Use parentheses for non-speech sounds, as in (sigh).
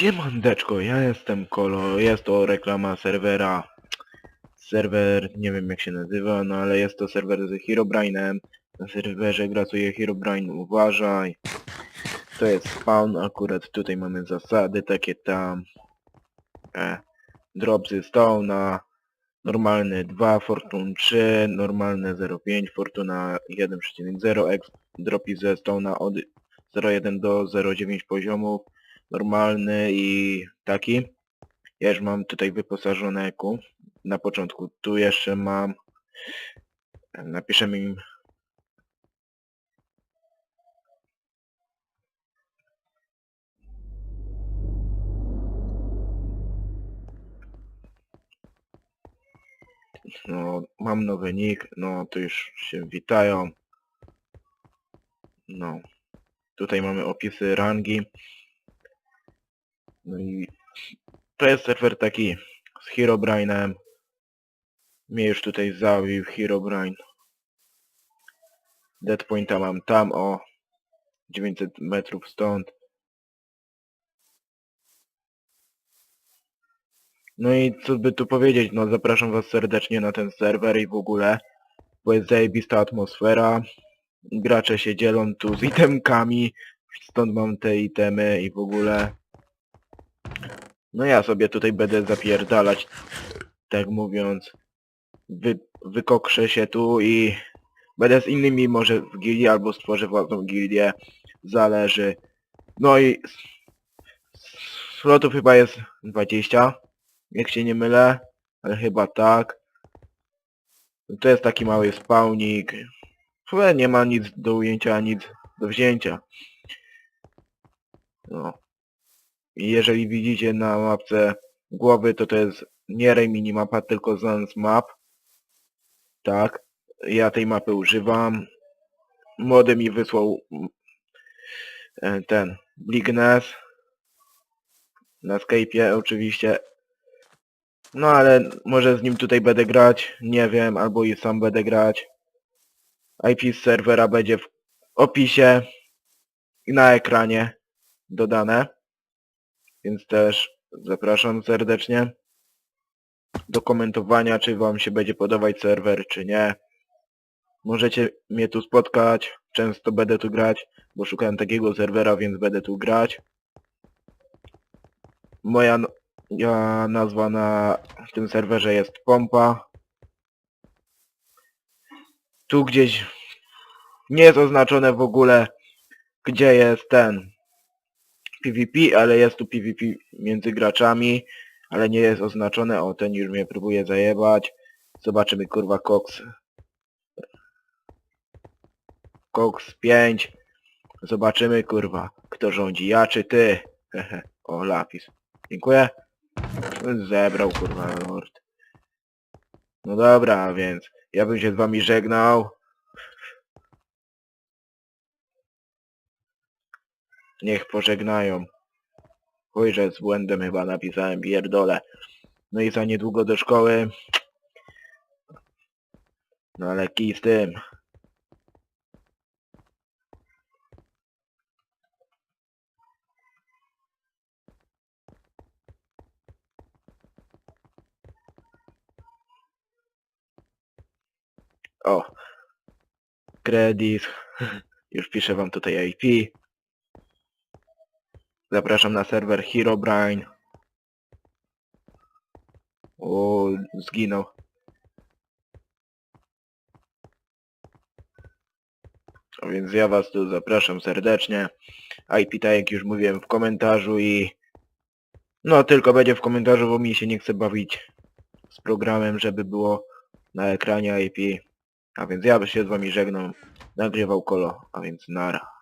Siemandeczko, ja jestem Kolo, jest to reklama serwera. Serwer, nie wiem jak się nazywa, no ale jest to serwer z Herobrine'em. Na serwerze gracuje Herobrine, uważaj. To jest spawn, akurat tutaj mamy zasady takie tam. E, dropsy Stone'a, normalny 2, Fortune 3, normalne 0,5, Fortuna 1,0, X, dropi ze Stone'a od 0,1 do 0,9 poziomów normalny i taki. Ja już mam tutaj wyposażone EQ. Na początku tu jeszcze mam. Napiszemy im. No, mam nowy nick, no to już się witają. No. Tutaj mamy opisy rangi. No i to jest serwer taki z Herobrine'em. Mnie już tutaj zawił Herobrine. Deadpointa mam tam o 900 metrów stąd. No i co by tu powiedzieć, no zapraszam was serdecznie na ten serwer i w ogóle, bo jest zajebista atmosfera. Gracze się dzielą tu z itemkami, stąd mam te itemy i w ogóle. No ja sobie tutaj będę zapierdalać, tak mówiąc. Wy, wykokrzę się tu i będę z innymi może w gildii albo stworzę własną gildię. Zależy. No i slotów chyba jest 20, jak się nie mylę, ale chyba tak. To jest taki mały spawnik. Chyba nie ma nic do ujęcia, nic do wzięcia. No. Jeżeli widzicie na mapce głowy, to to jest nie Ray Minimapa, tylko Sans Map. Tak. Ja tej mapy używam. Młody mi wysłał mm, e, ten Bligness. Na Skype'ie oczywiście. No ale może z nim tutaj będę grać, nie wiem, albo i sam będę grać. IP serwera będzie w opisie i na ekranie dodane. Więc też zapraszam serdecznie do komentowania, czy wam się będzie podobać serwer, czy nie. Możecie mnie tu spotkać, często będę tu grać, bo szukałem takiego serwera, więc będę tu grać. Moja ja, nazwa na tym serwerze jest Pompa. Tu gdzieś nie jest oznaczone w ogóle, gdzie jest ten PvP, ale jest tu PvP między graczami, ale nie jest oznaczone. O, ten już mnie próbuje zajebać. Zobaczymy, kurwa, Cox. Cox 5. Zobaczymy, kurwa, kto rządzi, ja czy ty. Hehe. o, lapis. Dziękuję. Zebrał, kurwa, lord. No dobra, więc ja bym się z wami żegnał. Niech pożegnają. Chuj, że z błędem chyba napisałem pierdolę. No i za niedługo do szkoły. No ale kij z tym. O. Kredyt. (laughs) Już piszę wam tutaj IP. Zapraszam na serwer Herobrine. O, zginął. A więc ja was tu zapraszam serdecznie. IP tak jak już mówiłem w komentarzu i... No tylko będzie w komentarzu, bo mi się nie chce bawić z programem, żeby było na ekranie IP. A więc ja się z wami żegnam. Nagrywał Kolo, a więc nara.